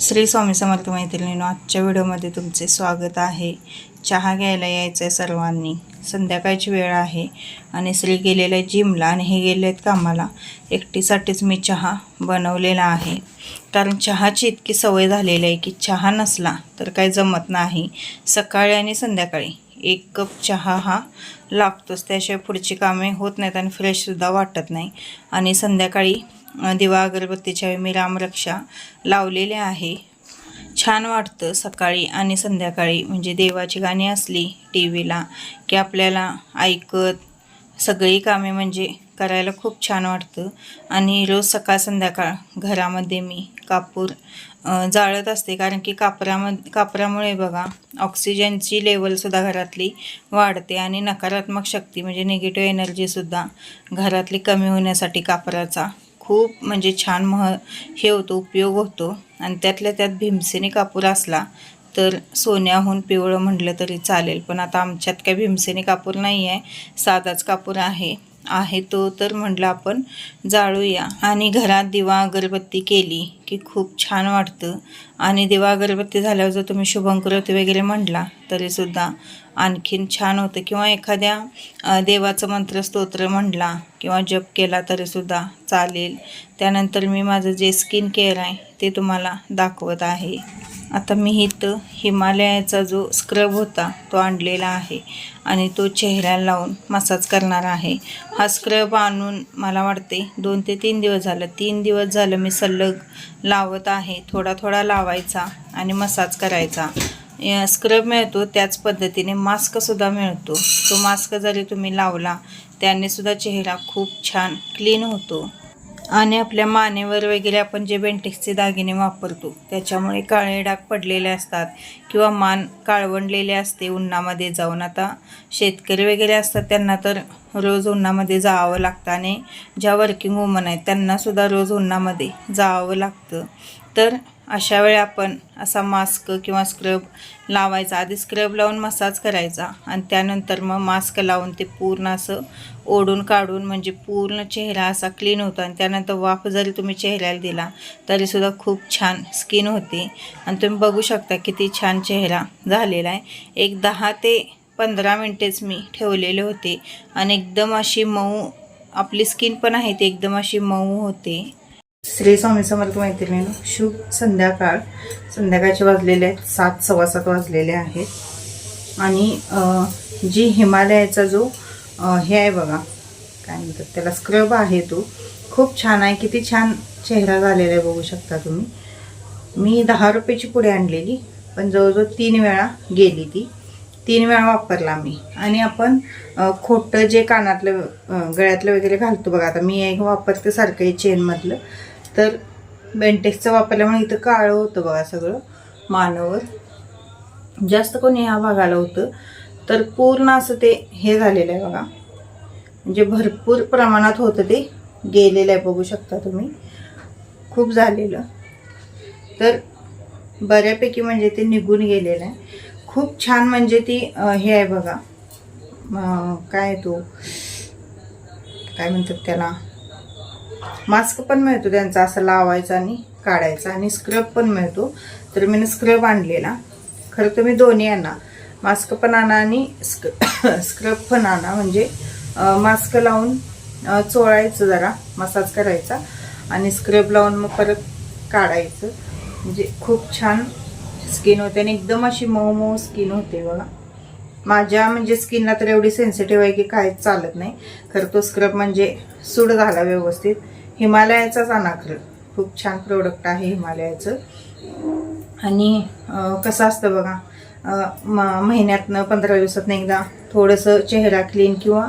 श्री स्वामी समर्थ मैत्रिणीनो आजच्या व्हिडिओमध्ये तुमचे स्वागत आहे. चहा घ्यायला यायचं आहे सर्वांनी. संध्याकाळची वेळ आहे आणि श्री गेलेलं आहे जिमला आणि हे गेले आहेत कामाला. एकटीसाठीच मी चहा बनवलेला आहे. कारण चहाची इतकी सवय झालेली आहे की चहा नसला तर काही जमत नाही. सकाळी आणि संध्याकाळी एक कप चहा हा लागतोच. त्याशिवाय पुढची कामे होत नाहीत आणि फ्रेशसुद्धा वाटत नाही. आणि संध्याकाळी दिवा अगरबत्तीच्या वेळी मी रामरक्षा लावलेल्या आहे. छान वाटतं सकाळी आणि संध्याकाळी. म्हणजे देवाची गाणी असली टी व्हीला की आपल्याला ऐकत सगळी कामे म्हणजे करायला खूप छान वाटतं. आणि रोज सकाळ संध्याकाळ घरामध्ये मी कापूर जाळत असते. कारण की कापरामध्ये कापरामुळे बघा ऑक्सिजनची लेवलसुद्धा घरातली वाढते आणि नकारात्मक शक्ती म्हणजे निगेटिव्ह एनर्जीसुद्धा घरातली कमी होण्यासाठी कापराचा खूप म्हणजे छान मह हे होतो उपयोग होतो. आणि त्यातल्या त्यात भीमसेनी कापूर असला तर सोन्याहून पिवळं म्हटलं तरी चालेल. पण आता आमच्यात काय भीमसेनी कापूर नाही आहे साधाच कापूर आहे. आहे तो तर म्हटलं आपण जाळूया. आणि घरात दिवा अगरबत्ती केली. की खूप छान वाटतं. आणि दिवा अगरबत्ती झाल्यावर जर तुम्ही शुभंकरोती वगैरे म्हटला तरीसुद्धा आणखीन छान होतं. किंवा एखाद्या देवाचं मंत्र स्तोत्र म्हटला किंवा जप केला तरीसुद्धा चालेल. त्यानंतर मी माझं जे स्किन केअर आहे ते तुम्हाला दाखवत आहे. आता मी इथं हिमालयाचा जो स्क्रब होता तो आणलेला आहे. आणि तो चेहऱ्याला लावून मसाज करणार आहे. हा स्क्रब आणून मला वाटते दोन ते तीन दिवस झालं. तीन दिवस झालं मी सलग लावत आहे. थोडा थोडा लावायचा आणि मसाज करायचा. या स्क्रब मिळतो त्याच पद्धतीने मास्कसुद्धा मिळतो. तो मास्क जरी तुम्ही लावला त्यानेसुद्धा चेहरा खूप छान क्लीन होतो. आणि आपल्या मानेवर वगैरे आपण जे बेंटेक्सचे दागिने वापरतो त्याच्यामुळे काळे डाग पडलेले असतात किंवा मान काळवंडलेले असते उन्हामध्ये जाऊन. आता शेतकरी वगैरे असतात त्यांना तर रोज उन्हामध्ये जावं लागतं आणि ज्या वर्किंग वुमन आहेत त्यांनासुद्धा रोज उन्हामध्ये जावं लागतं. तर अशा वेळी आपण असा मास्क किंवा स्क्रब लावायचा. आधी स्क्रब लावून मसाज करायचा आणि त्यानंतर मग मास्क लावून ते पूर्ण असं ओढून काढून म्हणजे पूर्ण चेहरा असा क्लीन होतो आणि त्यानंतर वाफ जरी तुम्ही चेहऱ्याला दिला तरीसुद्धा खूप छान स्किन होते. आणि तुम्ही बघू शकता किती छान चेहरा झालेला आहे. एक दहा ते पंधरा मिनटेच मी ठेवलेले होते. आणि एकदम अशी मऊ आपली स्किन पण आहे ती एकदम अशी मऊ होते. श्री स्वामी समर्थ मैत्रिणीनं शुभ संध्याकाळ. संध्याकाळचे वाजलेले आहेत सात सव्वा सात वाजलेले आहेत. आणि जी हिमालयाचा जो हे आहे बघा काय म्हणतात त्याला स्क्रब आहे तो खूप छान आहे. किती छान चेहरा झालेला आहे बघू शकता तुम्ही. मी दहा रुपयाची पुढे आणलेली पण जवळजवळ तीन वेळा गेली ती. तीन वेळा वापरला मी आणि आपण खोटं जे कानातलं गळ्यातलं वगैरे घालतो बघा आता मी एक वापरते सारखं आहे चेनमधलं. तर बेंटेक्सचं वापरल्यामुळे इथं काळं होतं बघा सगळं मानवर. जास्त कोणी ह्या भागाला होतं. तर पूर्ण असं ते हे झालेलं आहे बघा. म्हणजे भरपूर प्रमाणात होतं ते गेलेलं आहे बघू शकता तुम्ही. खूप झालेलं. तर बऱ्यापैकी म्हणजे ते निघून गेलेलं आहे. खूप छान म्हणजे ती हे आहे बघा. काय तो? काय म्हणतात त्याला? मास्क पण मिळतो त्यांचा असं लावायचा आणि काढायचा. आणि स्क्रब पण मिळतो. तर मी स्क्रब आणलेला. खरं तर मी दोन्ही आणा मास्क पण आणा आणि स्क स्क्रब पण आणा. म्हणजे मास्क लावून चोळायचं जरा मसाज करायचा. आणि स्क्रब लावून मग परत काढायचं. म्हणजे खूप छान स्किन होते आणि एकदम अशी मऊ मऊ स्किन होते बघा. माझ्या म्हणजे स्किनला तर एवढी सेन्सिटिव्ह आहे की काहीच चालत नाही. खरं तो स्क्रब म्हणजे सूड झाला व्यवस्थित. हिमालयाचाच अनाखर खूप छान प्रोडक्ट आहे हिमालयाचं. आणि कसं असतं बघा म महिन्यातनं पंधरा दिवसातनं एकदा थोडंसं चेहरा क्लीन किंवा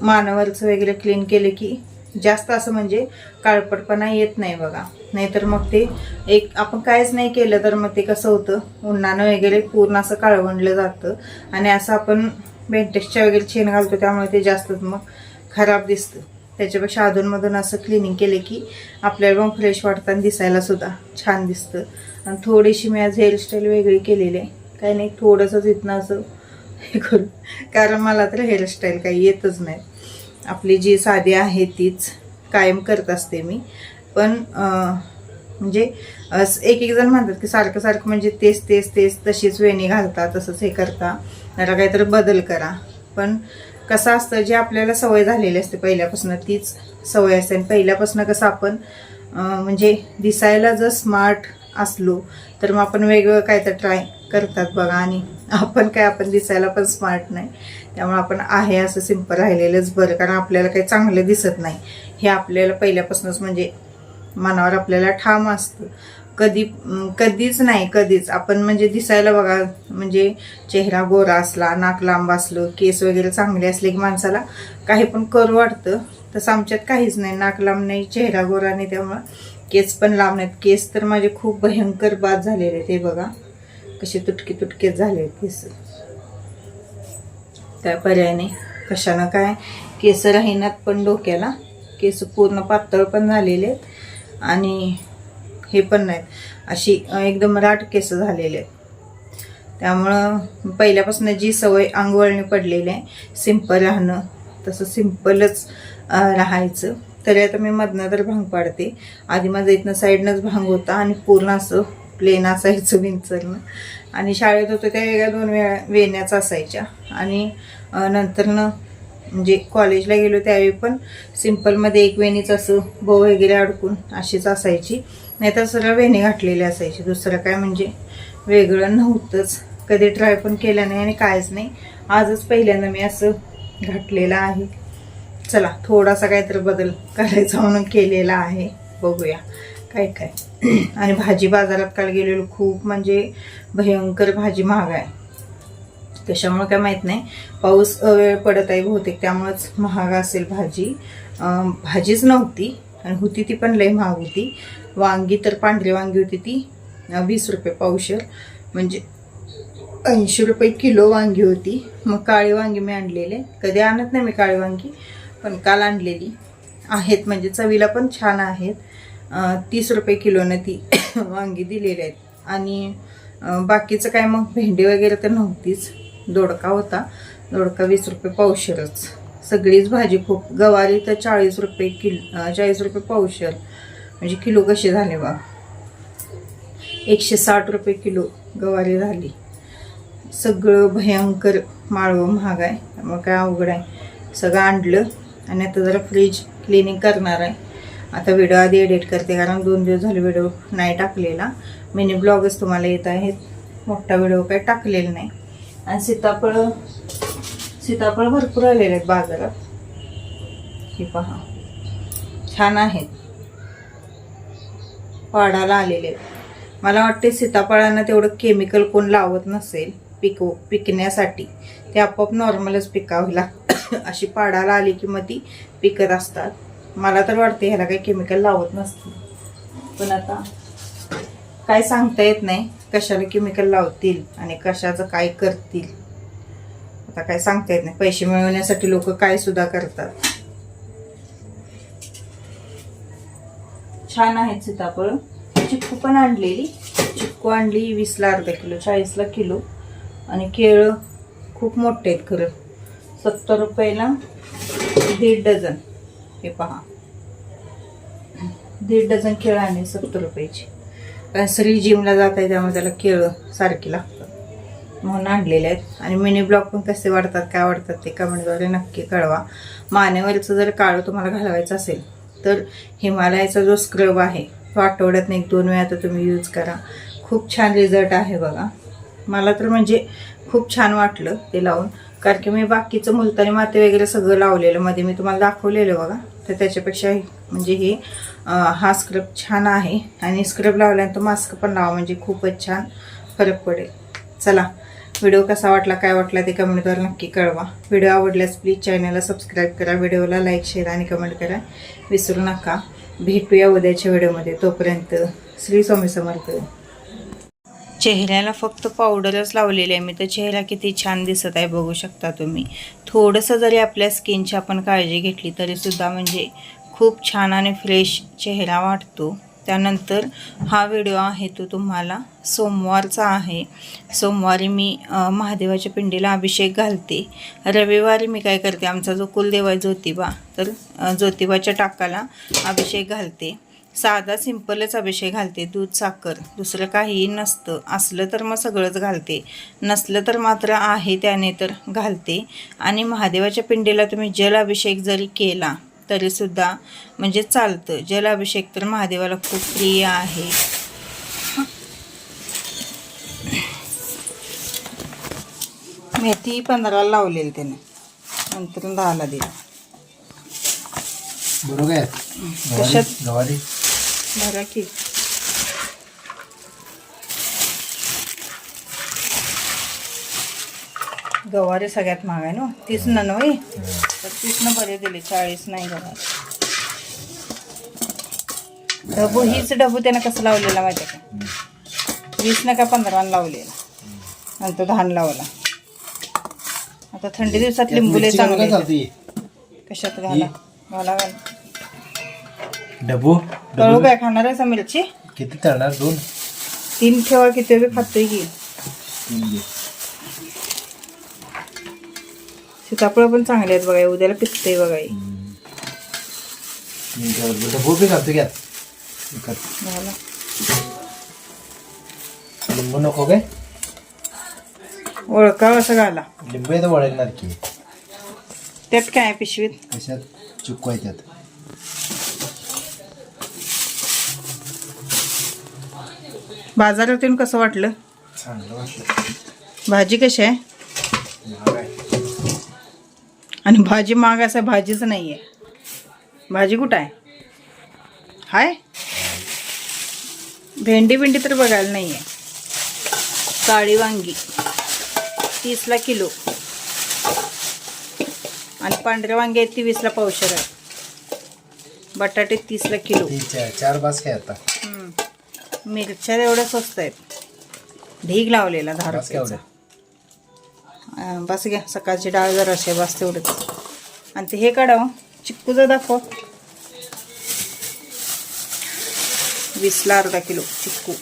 मानवरचं वगैरे क्लीन केलं की जास्त असं म्हणजे काळपटपणा येत नाही बघा. नाहीतर मग ते एक आपण काहीच नाही केलं तर मग ते कसं होतं? उन्हानं वगैरे पूर्ण असं काळवंडलं जातं. आणि असं आपण बेंटेक्सच्या वगैरे चेन घालतो त्यामुळे ते जास्तच मग खराब दिसतं. त्याच्यापेक्षा अधूनमधून असं क्लिनिंग केले की आपल्याला पण फ्रेश वाटताना दिसायला सुद्धा छान दिसतं. आणि थोडीशी मी आज हेअरस्टाईल वेगळी केलेली आहे. काही नाही थोडंसंच इथनं असं हे करू. कारण मला तर हेअरस्टाईल काही येतच नाही. आपली जी साधी आहे तीच कायम करत असते मी. पण म्हणजे एक एक जण म्हणतात की सारखं सारखं म्हणजे तेच तेच तेच तशीच वेणी घालता तसंच हे करता. जरा काहीतरी बदल करा. पण कसं असतं जे आपल्याला सवय झालेली असते पहिल्यापासून तीच सवय असते. आणि पहिल्यापासून कसं आपण म्हणजे दिसायला जर स्मार्ट असलो तर मग आपण वेगवेगळं काय तर ट्राय करतात बघा. आणि आपण काय आपण दिसायला पण स्मार्ट नाही. त्यामुळे आपण आहे असं सिंपल राहिलेलंच बरं कारण आपल्याला काही चांगलं दिसत नाही. हे आपल्याला पहिल्यापासूनच म्हणजे मनावर आपल्याला ठाम असतं. कधी कधीच नाही कधीच. आपण म्हणजे दिसायला बघा म्हणजे चेहरा गोरा असला नाक लांब असलं केस वगैरे चांगले असले की माणसाला काही पण करू वाटतं. तसं आमच्यात काहीच नाही. नाक लांब नाही चेहरा गोरा नाही त्यामुळं केस पण लांब नाहीत. केस तर माझे खूप भयंकर बाद झालेले आहेत. हे बघा. कसे तुटके तुटकेच झाले आहेत केस. काय पर्याय नाही. कशानं काय? केस राहीनात पण डोक्याला. केस पूर्ण पातळ पण झालेले आहेत. आणि हे पण नाहीत. अशी एकदम राट केस झालेले आहेत. त्यामुळं पहिल्यापासून जी सवय अंगवळणी पडलेली आहे सिंपल राहणं. तसं सिंपलच राहायचं. तरी आता मी मधनं तर भांग पाडते. आधी माझं इथनं साईडनंच भांग होता आणि पूर्ण असं प्लेन असायचं विंचरनं. आणि शाळेत होतं त्या वेगळ्या दोन वेळा वेण्याच असायच्या. आणि नंतरनं म्हणजे कॉलेजला गेलो त्यावेळी पण सिम्पलमध्ये एक वेणीच असं बो वगैरे अडकून अशीच असायची. नाहीतर सरळ वेणी घातलेली असायची. दुसरं काय म्हणजे वेगळं नव्हतंच. कधी ट्राय पण केलं नाही आणि कायच नाही. आजच पहिल्यांदा मी असं घातलेलं आहे. चला थोडासा काहीतरी बदल करायचा म्हणून केलेला आहे. बघूया. काय काय. आणि भाजी बाजारात काल गेलेलो खूप म्हणजे भयंकर भाजी महाग आहे. त्याच्यामुळं काय माहीत नाही. पाऊस अवेळ पडत आहे बहुतेक त्यामुळंच महाग असेल भाजी. भाजीच नव्हती आणि होती ती पण लई महाग होती. वांगी तर पांढरी वांगी होती ती वीस रुपये पावशर. म्हणजे ऐंशी रुपये किलो वांगी होती. मग काळी वांगी मी आणलेले. कधी आणत नाही मी काळी वांगी. पण काल आणलेली आहेत म्हणजे चवीला पण छान आहेत. तीस रुपये किलोनं ती वांगी दिलेली आहेत. आणि बाकीचं काय मग भेंडी वगैरे तर नव्हतीच. दोडका होता. दोडका वीस रुपये पावशरच. सगळीच भाजी खूप गवारी तर चाळीस रुपये किलो चाळीस रुपये पावशर. म्हणजे किलो कसे झाले बा? एकशे साठ रुपये किलो गवारी झाली. सगळं भयंकर माळवं महाग आहे. मग काय अवघड आहे. सगळं आणलं. आणि आता जरा फ्रीज क्लिनिंग करणार आहे. आता व्हिडिओ आधी एडिट करते कारण दोन दिवस झाले व्हिडिओ नाही टाकलेला. मिनी ब्लॉगच तुम्हाला येत आहेत. मोठा व्हिडिओ काही टाकलेला नाही. आणि सीताफळ सीताफळ भरपूर आलेले आहेत बाजारात. हे पहा. छान आहेत. वाढायला आलेले आहेत. मला वाटते सीताफळांना तेवढं केमिकल कोण लावत नसेल पिकव पिकण्यासाठी. ते आपोआप नॉर्मलच पिकावं लागतं अशी पाडाला आली की मग ती पिकत असतात. मला तर वाटते ह्याला काही केमिकल लावत नसते पण आता काय सांगता येत नाही कशाला केमिकल लावतील आणि कशाचं काय करतील. आता काय सांगता येत नाही. पैसे मिळवण्यासाठी लोक काय सुद्धा करतात. छान आहेत सीताफळ. चिक्कू पण आणलेली. चिक्कू आणली वीसला अर्धा किलो चाळीसला किलो. आणि केळं खूप मोठे आहेत खरं. सत्तर रुपयाला दीड डझन. हे पहा. दीड डझन केळं आणले सत्तर रुपयाची. कारण श्री जिमला जात आहे त्यामुळे त्याला केळं सारखी लागतात. म्हणून आणलेले आहेत. आणि मिनी ब्लॉक पण कसे वाढतात काय वाढतात ते कमेंटद्वारे नक्की कळवा. मानेवरचं जर काळं तुम्हाला घालवायचं असेल तर हिमालयाचा जो स्क्रब आहे तो आठवड्यात एक दोन वेळा तर तुम्ही यूज करा. खूप छान रिझल्ट आहे बघा. मला तर म्हणजे खूप छान वाटलं ते लावून. कारण की मी बाकीचं मुलतानी माती वगैरे सगळं लावलेलं मध्ये मी तुम्हाला दाखवलेलं बघा. तर त्याच्यापेक्षा म्हणजे हे हा स्क्रब छान आहे. आणि स्क्रब लावल्यानंतर मास्क पण लावा म्हणजे खूपच छान फरक पडेल. चला व्हिडिओ कसा वाटला काय वाटला ते कमेंटद्वारे नक्की कळवा. व्हिडिओ आवडल्यास प्लीज चॅनलला सबस्क्राईब करा व्हिडिओला लाईक शेअर आणि कमेंट करा. विसरू नका. भेटूया उद्याच्या व्हिडिओमध्ये. तोपर्यंत श्री स्वामी समर्थ. चेहऱ्याला फक्त पावडरच लावलेली आहे. मी तर चेहरा किती छान दिसत आहे बघू शकता तुम्ही. थोडंसं जरी आपल्या स्किनची आपण काळजी घेतली तरीसुद्धा म्हणजे खूप छान आणि फ्रेश चेहरा वाटतो. त्यानंतर हा व्हिडिओ आहे तो तुम्हाला सोमवारचा आहे. सोमवारी मी महादेवाच्या पिंडीला अभिषेक घालते. रविवारी मी काय करते आमचा जो कुलदेव आहे ज्योतिबा तर ज्योतिबाच्या टाकाला अभिषेक घालते. साधा सिंपलच अभिषेक घालते. दूध साखर दुसरं काहीही नसतं. असलं तर मग सगळंच घालते. नसलं तर मात्र आहे त्याने तर घालते. आणि महादेवाच्या पिंडीला तुम्ही जल अभिषेक जरी केला तरीसुद्धा म्हणजे चालतं. जल अभिषेक तर महादेवाला खूप प्रिय आहे. मेथी पंधराला लावलेली त्याने. नंतर दहाला दिली. बरोबर बरं की. गवारी सगळ्यात महाग आहे ना? तीस न नव्हे? तर तीस न बरे दिले चाळीस नाही गवारी. डबू हीच डबू त्यानं कसं लावलेला माहिती का? वीस न का पंधरा लावलेला. नंतर दहान लावला. आता थंडी दिवसात लिंबुले चांगले कशात घाला? घाला घाला. डबू तळू काय खाणार आहे मिरची किती तळणार? दोन. तीन ठेवा किती बी खातोय की. सीताफळ पण चांगले आहेत बघा उद्याला पिकते बघा. डबू बी घालतो घ्या. लिंबू नको काय? ओळखावं असं घाला. लिंबू येतं वळणार की. त्यात काय आहे पिशवीत? कशात? चुकवाय बाजारात येऊन कसं वाटलं? चांगलं वाटलं. भाजी कशी आहे? महाग आहे. आणि भाजी महाग असं भाजीच नाही आहे भाजी कुठं आहे? हाय? भेंडी भेंडी तर बघायला नाही आहे काळी वांगी तीसला किलो. आणि पांढरे वांगे आहेत ती वीसला पावशेर आहे. बटाटे तीसला किलो. ती चा- चार बास काय आता. मिरच्या एवढ्या स्वस्त आहेत. ढीग लावलेला दहा बास रुपयाचा. बस घ्या सकाळची डाळ जर असे बस तेवढंच. आणि ते हे काढावं चिक्कूचं दाखव. वीसला अर्धा किलो चिक्कू.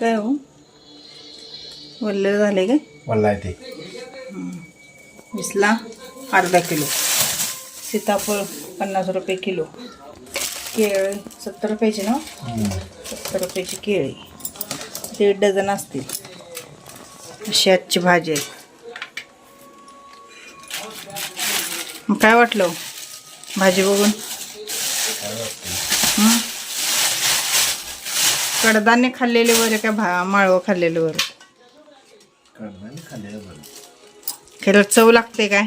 काय हो? वल्ले झाले काय? वल्ला ते. वीसला अर्धा किलो. सीताफळ पन्नास रुपये किलो. केळी सत्तर रुपयाची ना. सत्तर रुपयाची केळी. दीड डझन असतील. अशी आजची भाजी आहे. मग काय वाटलं हो? भाजी बघून? कडधान्य खाल्लेले बरे का भा माळवं खाल्लेलं बरं? खरं चव लागते काय?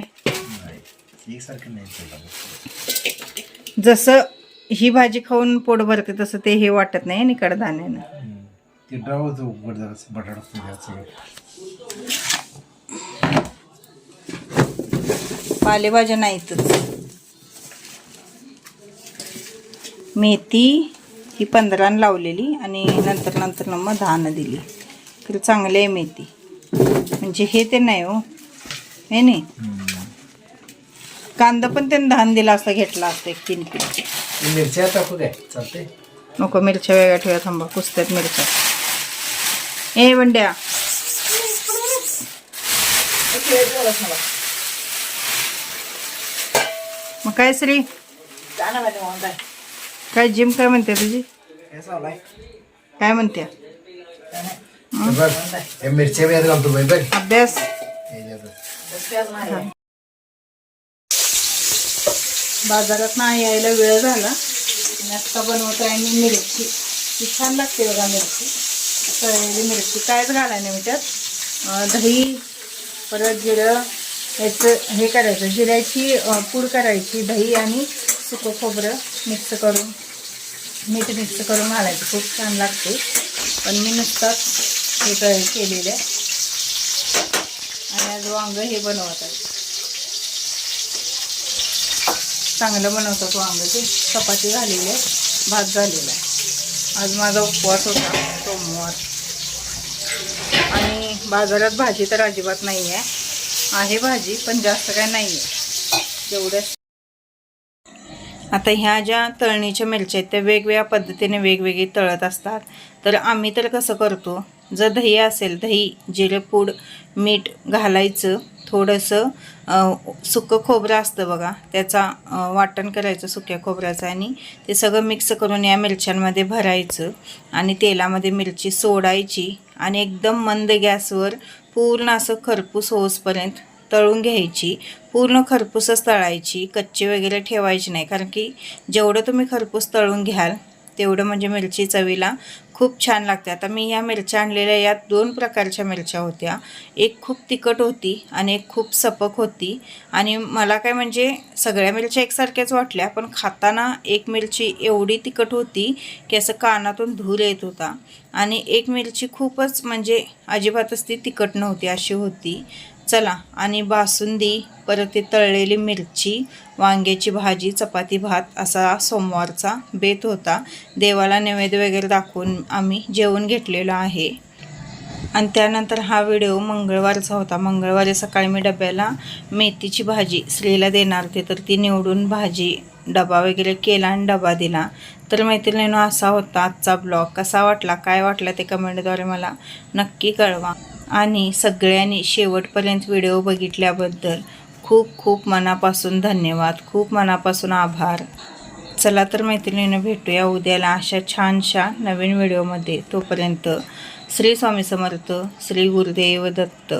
जसं ही भाजी खाऊन पोट भरते तसं ते हे वाटत नाही आणि कडधान्यानं. ते ड्राव होतं उघड जरा बटाटा सगळं पालेभाज्या नाहीतच. मेथी ही पंधरानं लावलेली आणि नंतर नंतर मग दहानं दिली. तर चांगली आहे मेथी. म्हणजे हे ते नाही हो. हे नाही? कांदा पण त्यानं दहान दिला असता घेतला असता एक तीन किलो. मिरच्या टाकू काय चालते नको मिरच्या वेगळ्या ठेवा थांबा. कुसत्यात मिरच्या. ए बंड्या मग काय श्री? काय जिम काय म्हणते तुझी? काय म्हणते? मिरच्या अभ्यास. बाजारात ना यायला वेळ झाला. नाश्ता बनवत आहे मी मिरची. ती छान लागते बघा मिरची. तळलेली मिरची. कायच घालाय नाही त्यात. दही परत जिरं ह्याचं हे करायचं. जिऱ्याची पूड करायची. दही आणि सुकं खोबरं मिक्स करून मीठ मिक्स करून घालायचं. खूप छान लागते. पण मी नुसताच हे केलेलं आहे. आणि आज वांग हे बनवत आहे. चांगलं बनवतात वांग ते चपाती झालेली आहे. भात झालेला आहे. आज माझा उपवास होता सोमवार. आणि बाजारात भाजी तर अजिबात नाही आहे. आहे भाजी पण जास्त काय नाही आहे. जेवढ्या आता ह्या ज्या तळणीच्या मिरच्या आहेत त्या वेगवेगळ्या पद्धतीने वेगवेगळी तळत असतात. तर आम्ही तर कसं करतो जर दही असेल दही जिरेपूड मीठ घालायचं थोडंसं सुकं खोबरं असतं बघा. त्याचा वाटण करायचं सुक्या खोबऱ्याचं आणि ते सगळं मिक्स करून या मिरच्यांमध्ये भरायचं आणि तेलामध्ये मिरची सोडायची आणि एकदम मंद गॅसवर पूर्ण असं खरपूस होसपर्यंत तळून घ्यायची. पूर्ण खरपूसच तळायची. कच्ची वगैरे ठेवायची नाही. कारण की जेवढं तुम्ही खरपूस तळून घ्याल तेवढं म्हणजे मिरची चवीला खूप छान लागते. आता मी ह्या मिरच्या आणलेल्या यात दोन प्रकारच्या मिरच्या होत्या. एक खूप तिखट होती आणि एक खूप सपक होती. आणि मला काय म्हणजे सगळ्या मिरच्या एकसारख्याच वाटल्या पण खाताना एक मिरची एवढी तिखट होती की असं कानातून धूर येत होता. आणि एक मिरची खूपच म्हणजे अजिबातच ती तिखट नव्हती अशी होती. चला. आणि बासुंदी परत ते तळलेली मिरची वांग्याची भाजी चपाती भात असा सोमवारचा बेत होता. देवाला नैवेद्य वगैरे दाखवून आम्ही जेवण घेतलेलं आहे. आणि त्यानंतर हा व्हिडिओ मंगळवारचा होता. मंगळवारी सकाळी मी डब्याला मेथीची भाजी स्त्रीला देणार होते तर ती निवडून भाजी डबा वगैरे केला आणि डबा दिला. तर मैत्रिणीनं असा होता आजचा ब्लॉग. कसा वाटला काय वाटला ते कमेंटद्वारे मला नक्की कळवा. आणि सगळ्यांनी शेवटपर्यंत व्हिडिओ बघितल्याबद्दल खूप खूप मनापासून धन्यवाद. खूप मनापासून आभार. चला तर मैत्रिणीनं भेटूया उद्याला अशा छानशा नवीन व्हिडिओमध्ये. तोपर्यंत श्री स्वामी समर्थ श्री गुरुदेव दत्त.